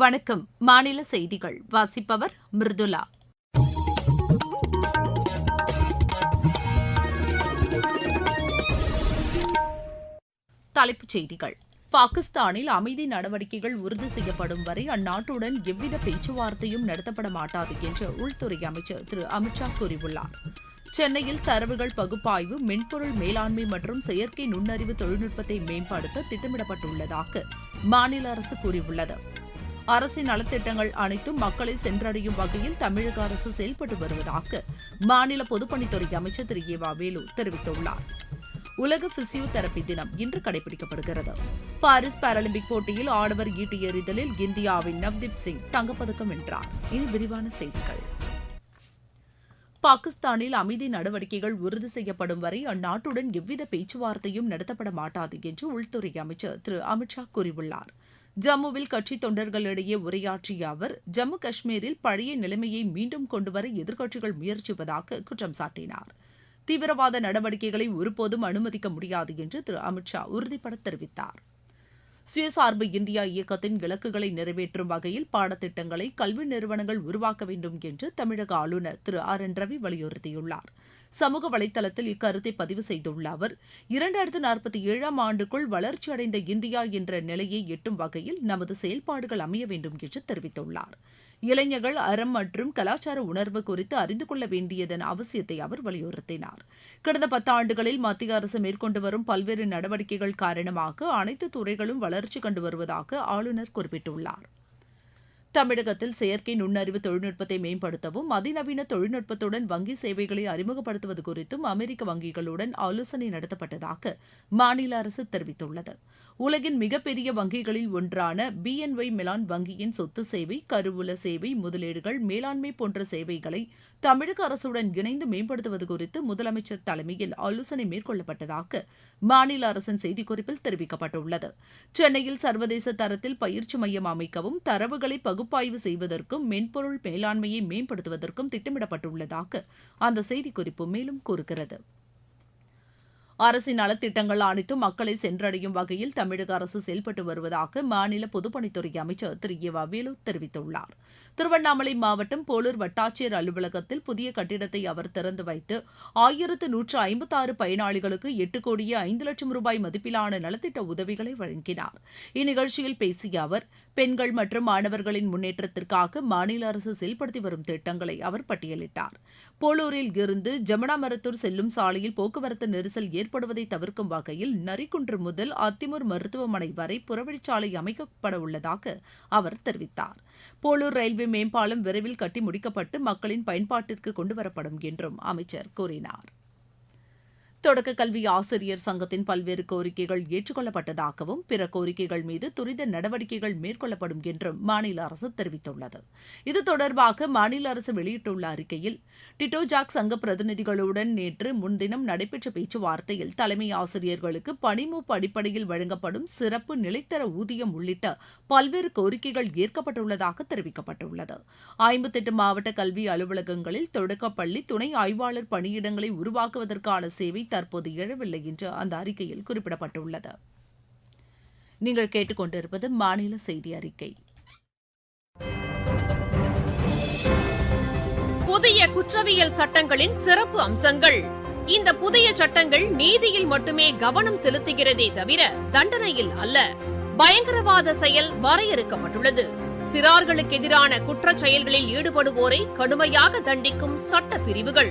வணக்கம். மாநில செய்திகள். வாசிப்பவர் மிருதுலா தலைப்புச் செய்திகள். பாகிஸ்தானில் அமைதி நடவடிக்கைகள் உறுதி செய்யப்படும் வரை அந்நாட்டுடன் எவ்வித பேச்சுவார்த்தையும் நடத்தப்பட மாட்டாது என்று உள்துறை அமைச்சர் திரு அமித்ஷா கூறியுள்ளார். சென்னையில் தரவுகள் பகுப்பாய்வு மென்பொருள் மேலாண்மை மற்றும் செயற்கை நுண்ணறிவு தொழில்நுட்பத்தை மேம்படுத்த திட்டமிடப்பட்டுள்ளதாக மாநில அரசு கூறியுள்ளது. அரசின் நலத்திட்டங்கள் அனைத்தும் மக்களை சென்றடையும் வகையில் தமிழக அரசு செயல்பட்டு வருவதாக மாநில பொதுப்பணித்துறை அமைச்சர் திரு ஏ வேலு தெரிவித்துள்ளார். உலக பிசியோதெரபி தினம் இன்று கடைபிடிக்கப்படுகிறது. பாரிஸ் பாராலிம்பிக் போட்டியில் ஆடவர் ஈட்டி எறிதலில் இந்தியாவின் நவ்தீப் சிங் தங்கப்பதக்கம் வென்றார். இனி விரிவான செய்திகள். பாகிஸ்தானில் அமைதி நடவடிக்கைகள் உறுதி செய்யப்படும் வரை அந்நாட்டுடன் எவ்வித பேச்சுவார்த்தையும் நடத்தப்பட மாட்டாது என்று உள்துறை அமைச்சர் திரு அமித்ஷா கூறியுள்ளார். ஜம்முவில் கட்சித் தொண்டர்களிடையே உரையாற்றிய அவர் ஜம்மு காஷ்மீரில் பழைய நிலைமையை மீண்டும் கொண்டுவர எதிர்க்கட்சிகள் முயற்சிப்பதாக குற்றம் சாட்டினார். தீவிரவாத நடவடிக்கைகளை ஒருபோதும் அனுமதிக்க முடியாது என்று திரு. அமித்ஷா உறுதிபட தெரிவித்தார். சுயசார்பு இந்தியா இயக்கத்தின் இலக்குகளை நிறைவேற்றும் வகையில் பாடத்திட்டங்களை கல்வி நிறுவனங்கள் உருவாக்க வேண்டும் என்று தமிழக ஆளுநர் திரு. ஆர். என். ரவி வலியுறுத்தியுள்ளார். சமூக வலைதளத்தில் இக்கருத்தை பதிவு செய்துள்ள அவர் இரண்டாயிரத்து நாற்பத்தி ஏழாம் ஆண்டுக்குள் வளர்ச்சியடைந்த இந்தியா என்ற நிலையை எட்டும் வகையில் நமது செயல்பாடுகள் அமைய வேண்டும் என்று தெரிவித்துள்ளார். இளைஞர்கள் அறம் மற்றும் கலாச்சார உணர்வு குறித்து அறிந்து கொள்ள வேண்டியதன் அவசியத்தை அவர் வலியுறுத்தினார். கடந்த பத்தாண்டுகளில் மத்திய அரசு மேற்கொண்டு வரும் பல்வேறு நடவடிக்கைகள் காரணமாக அனைத்து துறைகளும் வளர்ச்சி கண்டு வருவதாக ஆளுநர் குறிப்பிட்டுள்ளார். தமிழகத்தில் செயற்கை நுண்ணறிவு தொழில்நுட்பத்தை மேம்படுத்தவும் அதிநவீன தொழில்நுட்பத்துடன் வங்கி சேவைகளை அறிமுகப்படுத்துவது குறித்தும் அமெரிக்க வங்கிகளுடன் ஆலோசனை நடத்தப்பட்டதாக மாநில அரசு தெரிவித்துள்ளது. உலகின் மிகப்பெரிய வங்கிகளில் ஒன்றான பிஎன்ஒய் மிலான் வங்கியின் சொத்து சேவை கருவூல சேவை முதலீடுகள் மேலாண்மை போன்ற சேவைகளை தமிழக அரசுடன் இணைந்து மேம்படுத்துவது குறித்து முதலமைச்சர் தலைமையில் ஆலோசனை மேற்கொள்ளப்பட்டதாக மாநில அரசின் செய்திக்குறிப்பில் தெரிவிக்கப்பட்டுள்ளது. சென்னையில் சர்வதேச தரத்தில் பயிற்சி மையம் அமைக்கவும் தரவுகளை பகுப்பாய்வு செய்வதற்கும் மென்பொருள் மேலாண்மையை மேம்படுத்துவதற்கும் திட்டமிடப்பட்டுள்ளதாக அந்த செய்திக்குறிப்பு மேலும் கூறுகிறது. அரசின் நலத்திட்டங்கள் அனைத்தும் மக்களை சென்றடையும் வகையில் தமிழக அரசு செயல்பட்டு வருவதாக மாநில பொதுப்பணித்துறை அமைச்சர் திரு ஏ வேலு தெரிவித்துள்ளார். திருவண்ணாமலை மாவட்டம் போலூர் வட்டாட்சியர் அலுவலகத்தில் புதிய கட்டிடத்தை அவர் திறந்து வைத்து ஆயிரத்து நூற்று ஐம்பத்தாறு பயனாளிகளுக்கு எட்டு கோடியே ஐந்து லட்சம் ரூபாய் மதிப்பிலான நலத்திட்ட உதவிகளை வழங்கினார். இந்நிகழ்ச்சியில் பேசிய அவர் பெண்கள் மற்றும் மாணவர்களின் முன்னேற்றத்திற்காக மாநில அரசு செயல்படுத்தி வரும் திட்டங்களை அவர் பட்டியலிட்டார். போலூரில் இருந்து ஜமுனாமரத்தூர் செல்லும் சாலையில் போக்குவரத்து நெரிசல் ஏற்படுவதை தவிர்க்கும் வகையில் நரிக்குன்று முதல் அத்திமூர் மருத்துவமனை வரை புறவழிச்சாலை அமைக்கப்பட உள்ளதாக அவர் தெரிவித்தார். போலூர் ரயில்வே மேம்பாலம் விரைவில் கட்டி முடிக்கப்பட்டு மக்களின் பயன்பாட்டிற்கு கொண்டுவரப்படும் என்றும் அமைச்சர் கூறினார். தொடக்க கல்வி ஆசிரியர் சங்கத்தின் பல்வேறு கோரிக்கைகள் ஏற்றுக்கொள்ளப்பட்டதாகவும் பிற கோரிக்கைகள் மீது துரித நடவடிக்கைகள் மேற்கொள்ளப்படும் என்றும் மாநில அரசு தெரிவித்துள்ளது. இது தொடர்பாக மாநில அரசு வெளியிட்டுள்ள அறிக்கையில் டிட்டோஜாக் சங்க பிரதிநிதிகளுடன் நேற்று முன்தினம் நடைபெற்ற பேச்சுவார்த்தையில் தலைமை ஆசிரியர்களுக்கு பணிமூப்பு அடிப்படையில் வழங்கப்படும் சிறப்பு நிலைத்தர ஊதியம் உள்ளிட்ட பல்வேறு கோரிக்கைகள் ஏற்கப்பட்டுள்ளதாக தெரிவிக்கப்பட்டுள்ளது. ஐம்பத்தெட்டு மாவட்ட கல்வி அலுவலகங்களில் தொடக்கப்பள்ளி துணை ஆய்வாளர் பணியிடங்களை உருவாக்குவதற்கான சேவை தற்போது எழவில்லை என்று அந்த அறிக்கையில் குறிப்பிடப்பட்டுள்ளது. நீங்கள் கேட்டுக்கொண்டிருப்பது மாநில செய்தி அறிக்கை. புதிய குற்றவியல் சட்டங்களின் சிறப்பு அம்சங்கள். இந்த புதிய சட்டங்கள் நீதியில் மட்டுமே கவனம் செலுத்துகிறதே தவிர தண்டனையில் அல்ல. பயங்கரவாத செயல் வரையறுக்கப்பட்டுள்ளது. சிறார்களுக்கு எதிரான குற்றச் செயல்களில் ஈடுபடுவோரை கடுமையாக தண்டிக்கும் சட்ட பிரிவுகள்.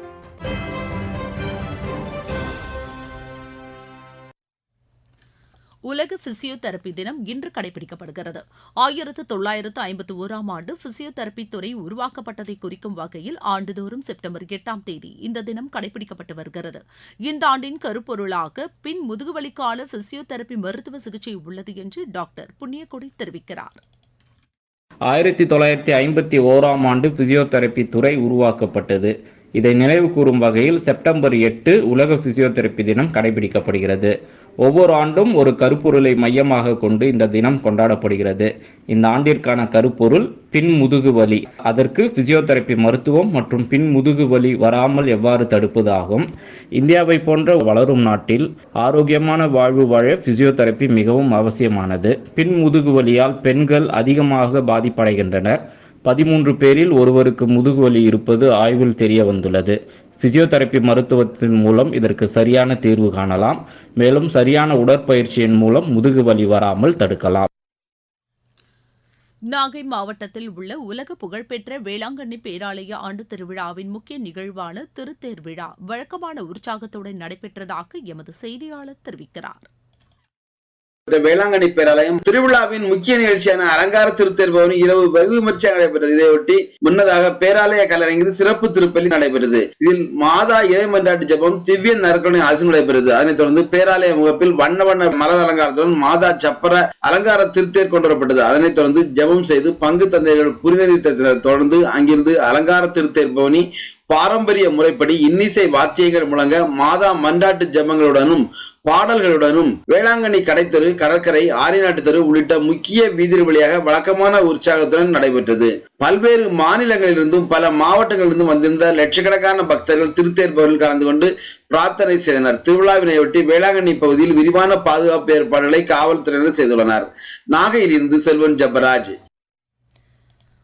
உலக பிசியோதெரபி தினம் இன்று கடைபிடிக்கப்படுகிறது. ஆயிரத்து தொள்ளாயிரத்து ஐம்பத்தி ஓராம் ஆண்டு பிசியோதெரபி துறை உருவாக்கப்பட்டதை குறிக்கும் வகையில் ஆண்டுதோறும் செப்டம்பர் எட்டாம் தேதி இந்த தினம் கடைபிடிக்கப்பட்டு வருகிறது. இந்த ஆண்டின் கருப்பொருளாக பின் முதுகுவலிக்கால பிசியோதெரபி மருத்துவ சிகிச்சை உள்ளது என்று டாக்டர் புண்ணியக்குடி தெரிவிக்கிறார். ஆயிரத்தி தொள்ளாயிரத்தி ஐம்பத்தி ஓராம் ஆண்டு பிசியோதெரபி துறை உருவாக்கப்பட்டது. இதை நினைவு கூறும் வகையில் செப்டம்பர் எட்டு உலக பிசியோதெரபி தினம் கடைபிடிக்கப்படுகிறது. ஒவ்வொரு ஆண்டும் ஒரு கருப்பொருளை மையமாக கொண்டு இந்த தினம் கொண்டாடப்படுகிறது. இந்த ஆண்டிற்கான கருப்பொருள் பின் முதுகு வலி. அதற்கு பிசியோதெரப்பி மருத்துவம் மற்றும் பின் முதுகு வலி வராமல் எவ்வாறு தடுப்பதாகும்? இந்தியாவை போன்ற வளரும் நாட்டில் ஆரோக்கியமான வாழ்வு வாழ பிசியோதெரப்பி மிகவும் அவசியமானது. பின் முதுகு வலியால் பெண்கள் அதிகமாக பாதிப்படைகின்றனர். பதிமூன்று பேரில் ஒருவருக்கு முதுகுவலி இருப்பது ஆய்வில் தெரிய வந்துள்ளது பிசியோதெரப்பி மருத்துவத்தின் மூலம் இதற்கு சரியான தீர்வு காணலாம். மேலும் சரியான உடற்பயிற்சியின் மூலம் முதுகு வலி வராமல் தடுக்கலாம். நாகை மாவட்டத்தில் உள்ள உலக புகழ்பெற்ற வேளாங்கண்ணி பேராலய ஆண்டு திருவிழாவின் முக்கிய நிகழ்வான திருத்தேர் விழா வழக்கமான உற்சாகத்துடன் நடைபெற்றதாக எமது செய்தியாளர் தெரிவிக்கிறார். வேளாங்கண்ணி பேராலயம் திருவிழாவின் முக்கிய நிகழ்ச்சியான அலங்கார திருத்தேர்பவனி இரவு வெகு விமர்சையாக நடைபெற்றது. இதையொட்டி முன்னதாக பேராலய கல்லறையில் சிறப்பு திருப்பலி நடைபெறுது. இதில் மாதா இறைமன்றாட்டு ஜபம் திவ்ய நற்கொலை ஆசி நடைபெறுது. அதனைத் தொடர்ந்து பேராலய முகப்பில் வண்ண வண்ண மலர் அலங்காரத்துடன் மாதா சப்பர அலங்கார திருத்தேர் கொண்டு வரப்பட்டது அதனைத் தொடர்ந்து ஜபம் செய்து பங்கு தந்தைகள் புரிதறித்தனர் தொடர்ந்து அங்கிருந்து அலங்கார திருத்தேர்பவனி பாரம்பரிய முறைப்படி இன்னிசை வாத்தியங்கள் முழங்க மாதா மன்றாட்டு ஜெபங்களுடனும் பாடல்களுடனும் வேளாங்கண்ணி கடைத்தெரு கடற்கரை ஆரியநாட்டு தெரு உள்ளிட்ட முக்கிய வீதி வழியாக வழக்கமான உற்சாகத்துடன் நடைபெற்றது. பல்வேறு மாநிலங்களிலிருந்தும் பல மாவட்டங்களிலிருந்தும் வந்திருந்த லட்சக்கணக்கான பக்தர்கள் திருத்தேர் கலந்து கொண்டு பிரார்த்தனை செய்தனர். திருவிழாவினையொட்டி வேளாங்கண்ணி பகுதியில் விரிவான பாதுகாப்பு ஏற்பாடுகளை காவல்துறையினர் செய்துள்ளனர். நாகையிலிருந்து செல்வன் ஜபராஜ்.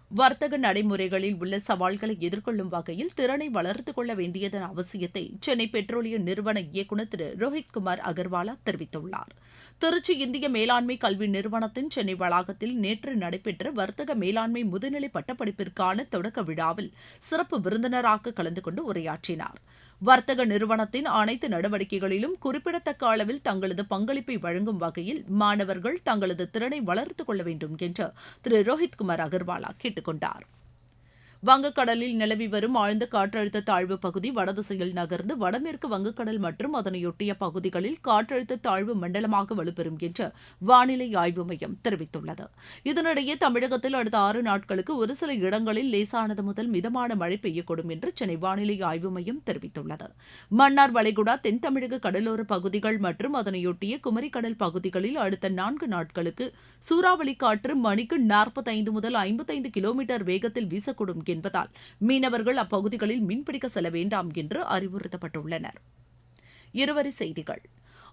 வர்த்தக நடைமுறைகளில் உள்ள சவால்களை எதிர்கொள்ளும் வகையில் திறனை வளர்த்துக் கொள்ள வேண்டியதன் அவசியத்தை சென்னை பெட்ரோலிய நிறுவன இயக்குநர் திரு. ரோஹித் குமார் அகர்வாலா தெரிவித்துள்ளார். திருச்சி இந்திய மேலாண்மை கல்வி நிறுவனத்தின் சென்னை வளாகத்தில் நேற்று நடைபெற்ற வர்த்தக மேலாண்மை முதுநிலை பட்டப்படிப்பிற்கான தொடக்க விழாவில் சிறப்பு விருந்தினராக கலந்து கொண்டு உரையாற்றினார். வர்த்தக நிறுவனத்தின் அனைத்து நடவடிக்கைகளிலும் குறிப்பிடத்தக்க அளவில் தங்களது பங்களிப்பை வழங்கும் வகையில் மாணவர்கள் தங்களது திறனை வளர்த்துக் கொள்ள வேண்டும் என்று திரு ரோஹித் குமார் அகர்வாலா கேட்டுக்கொண்டார் வங்கக்கடலில் நிலவி வரும் ஆழ்ந்த காற்றழுத்த தாழ்வு பகுதி வடதிசையில் நகர்ந்து வடமேற்கு வங்கக்கடல் மற்றும் அதனையொட்டிய பகுதிகளில் காற்றழுத்த தாழ்வு மண்டலமாக வலுப்பெறும் என்று வானிலை ஆய்வு மையம் தெரிவித்துள்ளது. இதனிடையே தமிழகத்தில் அடுத்த ஆறு நாட்களுக்கு ஒரு சில இடங்களில் லேசானது முதல் மிதமான மழை பெய்யக்கூடும் என்று சென்னை வானிலை ஆய்வு மையம் தெரிவித்துள்ளது. மன்னார் வளைகுடா தென் தமிழக கடலோர பகுதிகள் மற்றும் அதனையொட்டிய குமரிக்கடல் பகுதிகளில் அடுத்த நான்கு நாட்களுக்கு சூறாவளி காற்று மணிக்கு நாற்பத்தைந்து முதல் ஐம்பத்தைந்து கிலோமீட்டர் வேகத்தில் வீசக்கூடும் என்பதால் மீனவர்கள் அப்பகுதிகளில் மீன்பிடிக்க செல்ல வேண்டாம் என்று அறிவுறுத்தப்பட்டுள்ளனர். இருவரி செய்திகள்.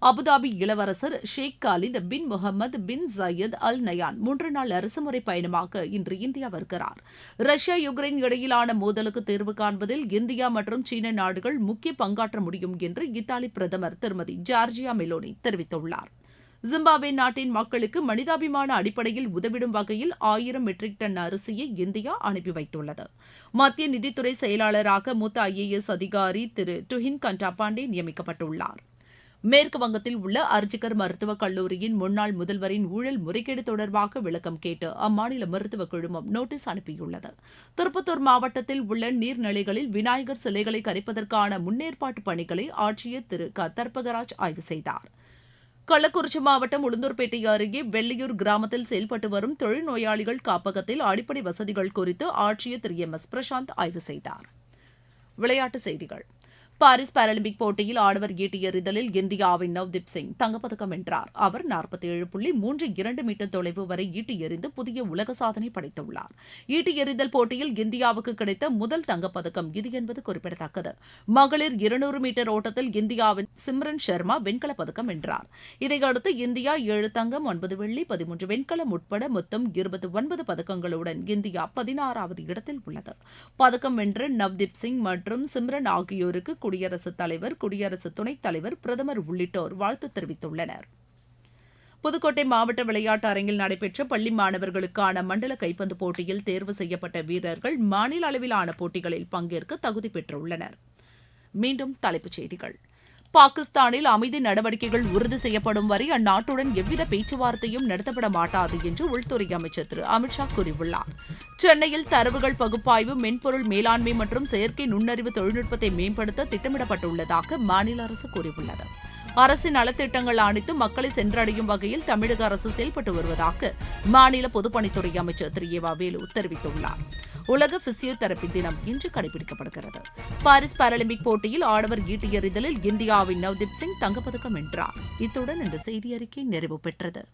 அபுதாபி இளவரசர் Sheikh Khalid bin Mohamed bin Zayed Al Nahyan மூன்று நாள் அரசுமுறை பயணமாக இன்று இந்தியா வருகிறார். ரஷ்யா யுக்ரைன் இடையிலான மோதலுக்கு தீர்வு காண்பதில் இந்தியா மற்றும் சீன நாடுகள் முக்கிய பங்காற்ற முடியும் என்று இத்தாலி பிரதமர் திருமதி ஜார்ஜியா மெலோனி தெரிவித்துள்ளார். ஜிம்பாப்வே நாட்டின் மக்களுக்கு மனிதாபிமான அடிப்படையில் உதவிடும் வகையில் ஆயிரம் மெட்ரிக் டன் அரிசியை இந்தியா அனுப்பி வைத்துள்ளது. மத்திய நிதித்துறை செயலாளராக மூத்த ஐஏஎஸ் அதிகாரி திரு டுஹின் கண்டாபாண்டே நியமிக்கப்பட்டுள்ளார். மேற்கு வங்கத்தில் உள்ள அர்ஜிகர் மருத்துவக் கல்லூரியின் முன்னாள் முதல்வரின் ஊழல் முறைகேடு தொடர்பாக விளக்கம் கேட்டு அம்மாநில மருத்துவக் குழுமம் நோட்டீஸ் அனுப்பியுள்ளது. திருப்பத்தூர் மாவட்டத்தில் உள்ள நீர்நிலைகளில் விநாயகர் சிலைகளை கரைப்பதற்கான முன்னேற்பாட்டு பணிகளை ஆட்சியர் திரு க. தர்பகராஜ் ஆய்வு செய்தார். கள்ளக்குறிச்சி மாவட்டம் உளுந்தூர்பேட்டை அருகே வெள்ளியூர் கிராமத்தில் செயல்பட்டு வரும் தொழில்நோயாளிகள் காப்பகத்தில் அடிப்படை வசதிகள் குறித்து ஆட்சியர் திரு எம் எஸ் பிரசாந்த் ஆய்வு செய்தார். விளையாட்டுச் செய்திகள். பாரிஸ் பாராலிம்பிக் போட்டியில் ஆடவர் ஈட்டி எறிதலில் இந்தியாவின் நவ்தீப் சிங் தங்கப்பதக்கம் வென்றார். அவர் நாற்பத்தி ஏழு புள்ளி மூன்று இரண்டு மீட்டர் தொலைவு வரை ஈட்டி எறிந்து புதிய உலக சாதனை படைத்துள்ளார். ஈட்டி எறிதல் போட்டியில் இந்தியாவுக்கு கிடைத்த முதல் தங்கப்பதக்கம் இது என்பது குறிப்பிடத்தக்கது. மகளிர் இருநூறு மீட்டர் ஓட்டத்தில் இந்தியாவின் சிம்ரன் ஷர்மா வெண்கலப் பதக்கம் வென்றார். இதையடுத்து இந்தியா ஏழு தங்கம் ஒன்பது வெள்ளி பதிமூன்று வெண்கலம் உட்பட மொத்தம் இருபத்தி ஒன்பது பதக்கங்களுடன் இந்தியா பதினாறாவது இடத்தில் உள்ளது. பதக்கம் வென்ற நவ்தீப் சிங் மற்றும் சிம்ரன் ஆகியோருக்கு குடியரசுத் தலைவர் குடியரசு துணைத் தலைவர் பிரதமர் உள்ளிட்டோர் வாழ்த்து தெரிவித்துள்ளனர். புதுக்கோட்டை மாவட்ட விளையாட்டு அரங்கில் நடைபெற்ற பள்ளி மாணவர்களுக்கான மண்டல கைப்பந்து போட்டியில் தேர்வு செய்யப்பட்ட வீரர்கள் மாநில அளவிலான போட்டிகளில் பங்கேற்க தகுதி பெற்றுள்ளனர். மீண்டும் தலைப்புச் செய்திகள். பாகிஸ்தானில் அமைதி நடவடிக்கைகள் உறுதி செய்யப்படும் வரை அந்நாட்டுடன் எவ்வித பேச்சுவார்த்தையும் நடத்தப்பட மாட்டாது என்று உள்துறை அமைச்சர் திரு. அமித்ஷா கூறியுள்ளார். சென்னையில் தரவுகள் பகுப்பாய்வு மென்பொருள் மேலாண்மை மற்றும் செயற்கை நுண்ணறிவு தொழில்நுட்பத்தை மேம்படுத்த திட்டமிடப்பட்டுள்ளதாக மாநில அரசு கூறியுள்ளது. அரசின் நலத்திட்டங்கள் அனைத்தும் மக்களை சென்றடையும் வகையில் தமிழக அரசு செயல்பட்டு வருவதாக மாநில பொதுப்பணித்துறை அமைச்சர் திரு. ஏ. வேலு தெரிவித்துள்ளாா் உலக பிசியோதெரபி தினம் இன்று கடைபிடிக்கப்படுகிறது. பாரிஸ் பாராலிம்பிக் போட்டியில் ஆடவர் ஈட்டி எறிதலில் இந்தியாவின் நவ்தீப் சிங் தங்கப்பதக்கம் வென்றார். இத்துடன் இந்த செய்தி அறிக்கை நிறைவு பெற்றது.